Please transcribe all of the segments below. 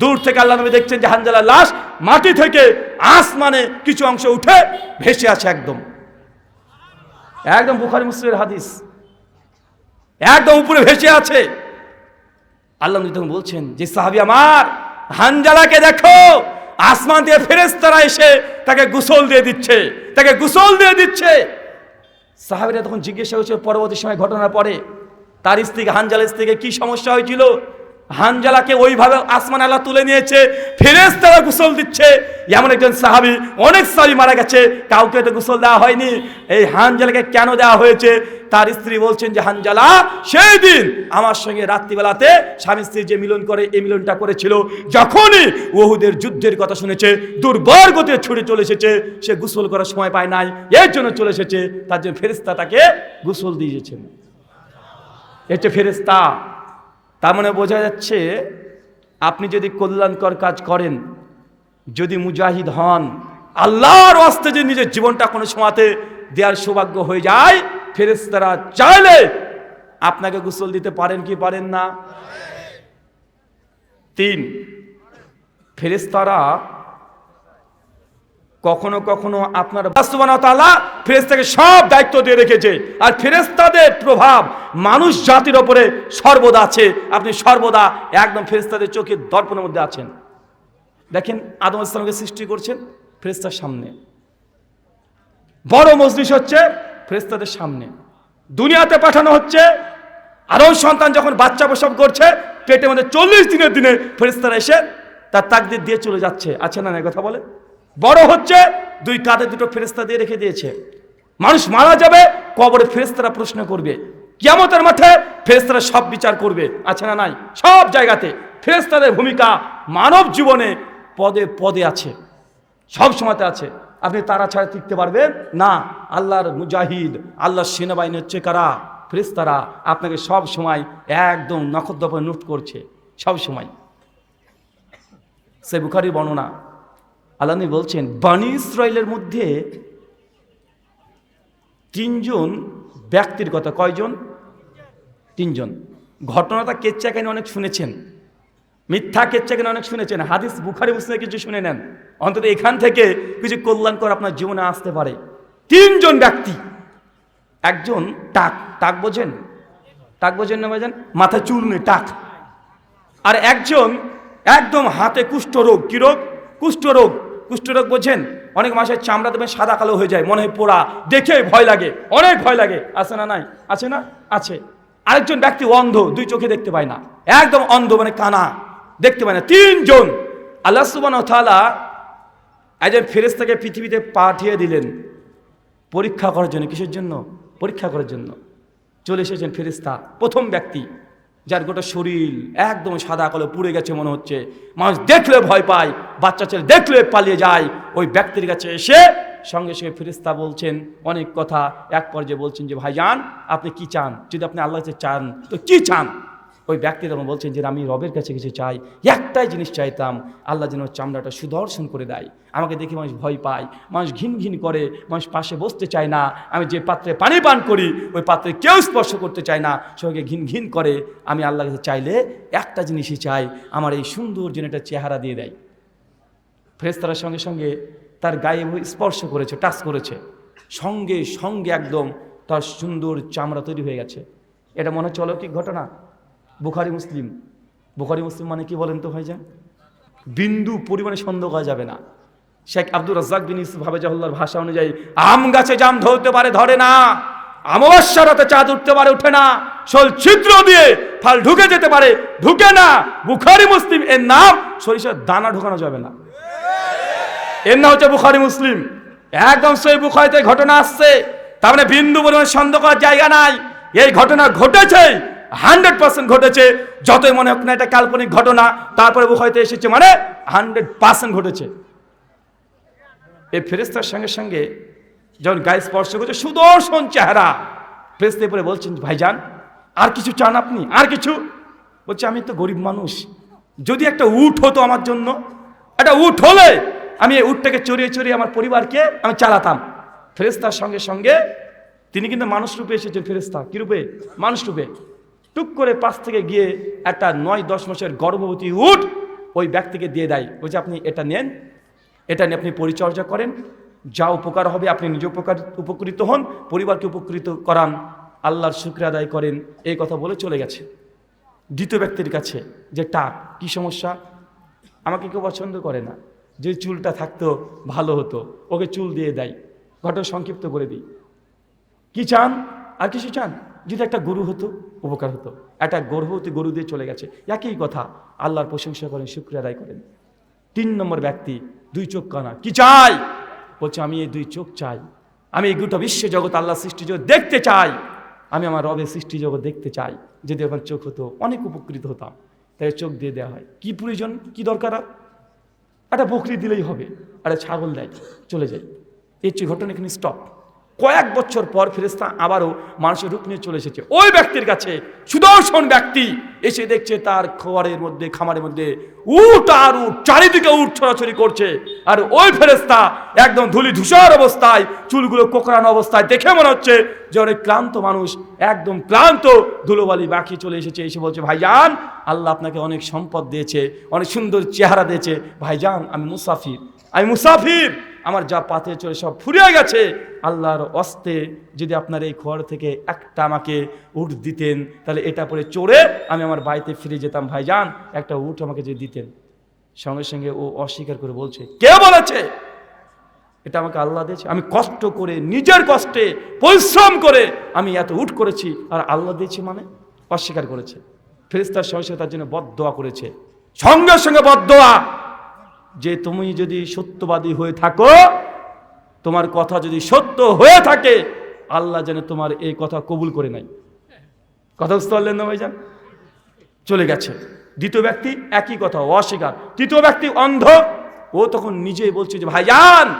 দূর থেকে আল্লাহ নবী দেখছেন যে হানজালার লাশ মাটি থেকে আসমানে কিছু অংশ উঠে ভেসে আছে একদম। একদম বুখারি মুসলিমের হাদিস। একদম উপরে ভেসে আছে। আল্লাহ নবী তখন বলছেন যে, সাহাবি আমার, হানজালাকে দেখো, আসমান দিয়ে ফেরেস্তারা এসে তাকে গোসল দিয়ে দিচ্ছে, তাকে গোসল দিয়ে দিচ্ছে। সাহাবিরা তখন জিজ্ঞাসা হয়েছে পরবর্তী সময় ঘটনার পরে তার স্ত্রীকে হানজালা স্ত্রীকে কি সমস্যা হয়েছিল? হানজালাকে ওইভাবে আসমান আল্লাহ তুলে নিয়েছে ফেরেস তারা গোসল দিচ্ছে। এমন একজন সাহাবি, অনেক সাহাবি মারা গেছে, কাউকে তো গোসল দেওয়া হয়নি। এই হানজালাকে কেন দেওয়া হয়েছে? তার স্ত্রী বলছেন যে, হানজালা, সেই দিন আমার সঙ্গে রাত্রিবেলাতে স্বামী স্ত্রী যে মিলন করে, এই মিলনটা করেছিল। যখনই ওহুদের যুদ্ধের কথা শুনেছে দুর্বার গতিতে ছুটে চলে এসেছে, সে গোসল করার সময় পায় নাই, এর জন্য চলে এসেছে। তার জন্য ফেরেস্তা তাকে গোসল দিয়েছেন। হচ্ছে ফেরেস্তা তার মানে বোঝা যাচ্ছে আপনি যদি কল্যাণকর কাজ করেন, যদি মুজাহিদ হন, আল্লাহর অস্তে যে নিজের জীবনটা কোনো সময়তে দেওয়ার সৌভাগ্য হয়ে যায় ফেরেস্তারা চাইলে আপনাকে গুসল দিতে পারেন কি পারেন না? তিন ফেরেস্তারা কখনো কখনো আপনার বাস্তবানা তালা ফেরেস্তাকে সব দায়িত্ব দিয়ে রেখেছে। আর ফেরেস্তাদের প্রভাব মানুষ জাতির ওপরে সর্বদা আছে। আপনি সর্বদা একদম ফেরেস্তাদের চোখের দর্পণের মধ্যে আছেন। দেখেন আদম ইসলামকে সৃষ্টি করছেন ফেরেস্তার সামনে। বড় মজলিস হচ্ছে ফেরেস্তাদের সামনে। দুনিয়াতে পাঠানো হচ্ছে আরও সন্তান যখন বাচ্চা প্রসব করছে, পেটের মধ্যে চল্লিশ দিনের দিনে ফেরেস্তারা এসে তার তাকদির দিয়ে চলে যাচ্ছে। আছে না না কথা বলে? বড় হচ্ছে, দুই কাঁধে দুটো ফেরেস্তা দিয়ে রেখে দিয়েছে। মানুষ মারা যাবে, কবরে ফেরেস্তারা প্রশ্ন করবে, কিয়ামতের মাঠে ফেরেস্তারা সব বিচার করবে, আছে না নাই? সব জায়গাতে ফেরেস্তাদের ভূমিকা মানব জীবনে পদে পদে আছে, সব সময়তে আছে। আপনি তারা ছাড়া টিকতে পারবেন? না, আল্লাহর মুজাহিদ, আল্লাহর সেনাবাহিনী হচ্ছে কারা? ফেরেস্তারা আপনাকে সব সময় একদম নখদ্দপে নোট করছে, সব সময়। সে বুখারির বর্ণনা আল্লাহ বলছেন, বানি ইসরায়েলের মধ্যে তিনজন ব্যক্তির কথা, কয়জন? তিনজন। ঘটনাটা কেচ্চা কেন অনেক শুনেছেন। মিথ্যা কেচ্চা কেন অনেক শুনেছেন। হাদিস বুখারি, মুসলিমে কিছু শুনে নেন। অন্তত এখান থেকে কিছু কল্যাণকর আপনার জীবনে আসতে পারে। তিনজন ব্যক্তি। একজন টাক। টাক বোঝেন? টাক বোঝেন না বোঝেন মাথায় চুল নেই, টাক। আর একজন একদম হাতে কুষ্ঠ রোগ। কি রোগ? কুষ্ঠ রোগ কুষ্ঠ বোঝেন, অনেক মাসের চামড়া দেবেন, সাদা কালো হয়ে যায়, মনে হয় পোড়া। দেখে ভয় লাগে, অনেক ভয় লাগে। আছে না নাই? আছে না? আছে। আরেকজন ব্যক্তি অন্ধ, দুই চোখে দেখতে পায় না। একদম অন্ধ মানে কানা। দেখতে পায় না। তিনজন। আল্লাহ সুবান তালা একজন ফেরেস্তাকে পৃথিবীতে পাঠিয়ে দিলেন পরীক্ষা করার জন্য। কিসের জন্য? পরীক্ষা করার জন্য। চলে এসেছেন ফেরিস্তা প্রথম ব্যক্তি। যার গোটা শরীর একদম সাদা কালো পুড়ে গেছে মনে হচ্ছে। মানুষ দেখলে ভয় পায়, বাচ্চা ছেলে দেখলে পালিয়ে যায়। ওই ব্যক্তির কাছে এসে সঙ্গে সঙ্গে ফেরিস্তা বলছেন, অনেক কথা। এক পর্যায়ে বলছেন যে, ভাইজান, আপনি কি চান? যদি আপনি আল্লাহ চান, তো কি চান? ওই ব্যক্তি তখন বলছেন যে, আমি রবের কাছে কিছু চাই, একটাই জিনিস চাইতাম, আল্লাহ যেন চামড়াটা সুদর্শন করে দেয়। আমাকে দেখে মানুষ ভয় পায়, মানুষ ঘিন ঘিন করে, মানুষ পাশে বসতে চায় না। আমি যে পাত্রে পানি পান করি, ওই পাত্রে কেউ স্পর্শ করতে চায় না। সবাইকে ঘিন ঘিন করে, আমি আল্লাহ কাছে চাইলে একটা জিনিসই চাই, আমার এই সুন্দর যেন একটা চেহারা দিয়ে দেয়। ফ্রেস্তারার সঙ্গে সঙ্গে তার গায়ে স্পর্শ করেছে, টাচ করেছে। সঙ্গে সঙ্গে একদম তার সুন্দর চামড়া তৈরি হয়ে গেছে। এটা মনে হচ্ছে অলৌকিক ঘটনা? বুখারি মুসলিম। বুখারি মুসলিম মানে কি বলেন তো ভাইজান? বিন্দু পরিমাণে সন্দেহ করা যাবে না। শেখ আব্দুর রাজ্জাক বিন ইউসুফ হাবেজাহুল্লার ভাষা অনুযায়ী, আম গাছে জাম ধরতে পারে, ধরে না। অমাবস্যা রাতে চাঁদ উঠতে পারে, উঠে না। শোল ছিদ্র দিয়ে ফাল ঢুকে যেতে পারে, ঢুকে না। বুখারি মুসলিম, এর নাম সরিষার দানা ঢুকানো যাবে না। এর নাম হচ্ছে বুখারি মুসলিম। একদম সেই বুখারিতে ঘটনা আসছে। তার মানে বিন্দু পরিমাণ সন্দেহ করার জায়গা নাই। এই ঘটনা ঘটেছে হান্ড্রেড পার্সেন্ট ঘটেছে, যতই মনে হোক না এটা কাল্পনিক ঘটনা, তারপরে হয়তো এসেছে মানে হান্ড্রেড পার্সেন্ট ঘটেছে। এই ফেরেস্তার সঙ্গে সঙ্গে যখন গায়ে স্পর্শ করছে, সুদর্শন চেহারা ফেরেস্তে পরে বলছেন, ভাইজান, আর কিছু চান আপনি? আর কিছু? বলছে, আমি তো গরিব মানুষ। যদি একটা উট হতো আমার জন্য, একটা উট হলে আমি এই উটটাকে চড়িয়ে চড়িয়ে আমার পরিবারকে আমি চালাতাম। ফেরেস্তার সঙ্গে সঙ্গে তিনি কিন্তু মানুষ রূপে এসেছেন ফেরেস্তা কি রূপে? মানুষ রূপে। টুক করে পাশ থেকে গিয়ে একটা নয়, দশ মাসের গর্ভবতী উঠ ওই ব্যক্তিকে দিয়ে দেয়। বলছে, আপনি এটা নেন, এটা নিয়ে আপনি পরিচর্যা করেন। যা উপকার হবে, আপনি নিজে উপকার, উপকৃত হন, পরিবারকে উপকৃত করান। আল্লাহর শুক্র আদায় করেন। এই কথা বলে চলে গেছে। দ্বিতীয় ব্যক্তির কাছে যে টাক কি সমস্যা? আমাকে কেউ পছন্দ করে না। যে চুলটা থাকতো, ভালো হতো, ওকে চুল দিয়ে দেয়। ঘটনা সংক্ষিপ্ত করে দিই। কি চান? আর কিছু চান? যদি একটা গরু হতো, উপকার হতো। একটা গর্ভবতী গরু দিয়ে চলে গেছে। একই কথা, আল্লাহর প্রশংসা করেন, শুক্রিয়া আদায় করেন। তিন নম্বর ব্যক্তি, দুই চোখ কানা। কি চাই? বলছে, আমি এই দুই চোখ চাই। আমি এই গোটা বিশ্ব জগৎ আল্লাহ সৃষ্টি জগৎ দেখতে চাই। আমি আমার রবের সৃষ্টি জগৎ দেখতে চাই। যদি আমার চোখ হতো, অনেক উপকৃত হতাম। তাই চোখ দিয়ে দেওয়া হয়। কি প্রয়োজন? কি দরকার আর? একটা বকরি দিলেই হবে। একটা ছাগল দেয়। চলে যায়। এর চেয়ে ঘটনা, এখানে স্টপ কয়েক বছর পর ফেরেস্তা আবারও মানুষের রূপ নিয়ে চলে এসেছে। ওই ব্যক্তির কাছে সুদর্শন ব্যক্তি এসে দেখছে তার খোয়ারের মধ্যে, খামারের মধ্যে উট আর উট, চারিদিকে উঠ ছড়াছড়ি করছে। আর ওই ফেরেস্তা একদম ধুলি ধূসর অবস্থায়, চুলগুলো কোকড়ানো অবস্থায় দেখে মনে হচ্ছে যে অনেক ক্লান্ত মানুষ, একদম ক্লান্ত ধুলোবালি বাকি চলে এসেছে। এসে বলছে, ভাইজান, আল্লাহ আপনাকে অনেক সম্পদ দিয়েছে, অনেক সুন্দর চেহারা দিয়েছে। ভাইজান, আমি মুসাফির আমি মুসাফির। আমার যা পাতে চলে সব ফুরিয়ে গেছে। আল্লাহর অস্তে যদি আপনার এই ঘর থেকে একটা আমাকে উঠ দিতেন, তাহলে এটা পরে চড়ে আমি আমার বাড়িতে ফিরে যেতাম। ভাইজান, একটা উঠ আমাকে যদি দিতেন। সঙ্গে সঙ্গে ও অস্বীকার করে বলছে, কে বলেছে? এটা আমাকে আল্লাহ দিয়েছে। আমি কষ্ট করে, নিজের কষ্টে, পরিশ্রম করে আমি এত উঠ করেছি। আর আল্লাহ দিয়েছি মানে? অস্বীকার করেছে। ফেরিস্তার সঙ্গে তার জন্য বদোয়া করেছে। সঙ্গে সঙ্গে বদোয়া যে তুমি যদি সত্যবাদী হয়ে থাকো, তোমার কথা যদি সত্য হয়ে থাকে, আল্লাহ যেন তোমার এই কথা কবুল করে নাই কথা বুঝতে পারলেন না ভাইজান? চলে গেছে। দ্বিতীয় ব্যক্তি একই কথা, অস্বীকার। তৃতীয় ব্যক্তি অন্ধ। ও তখন নিজেই বলছে যে, ভাইজান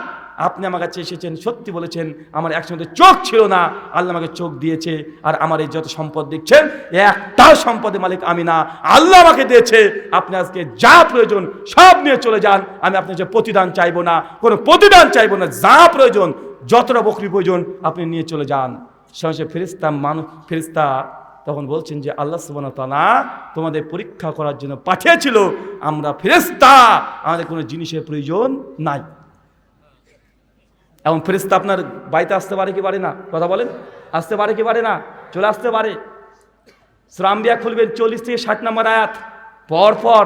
আপনি আমার কাছে এসেছেন, সত্যি বলেছেন, আমার একসঙ্গে চোখ ছিল না, আল্লাহ আমাকে চোখ দিয়েছে, আর আমার এই যত সম্পদ দেখছেন, একটা সম্পদের মালিক আমি না, আল্লাহ আমাকে দিয়েছে, আপনি আজকে যা প্রয়োজন সব নিয়ে চলে যান, আমি আপনার যে প্রতিদান চাইব না, কোনো প্রতিদান চাইব না, যা প্রয়োজন, যতটা বকরি প্রয়োজন, আপনি নিয়ে চলে যান। সঙ্গে ফেরিস্তা মানুষ ফেরিস্তা তখন বলছেন যে, আল্লাহ সুবান তোমাদের পরীক্ষা করার জন্য পাঠিয়েছিল, আমরা ফেরেস্তা আমাদের কোনো জিনিসের প্রয়োজন নাই। এমন ফেরিস্তা আপনার বাড়িতে আসতে পারে কি পারে না? কথা বলেন। আসতে পারে কি পারে না? চলে আসতে পারে। শ্রামবিয়া খুলবেন চল্লিশ থেকে ষাট নম্বর আয়াত। পর পর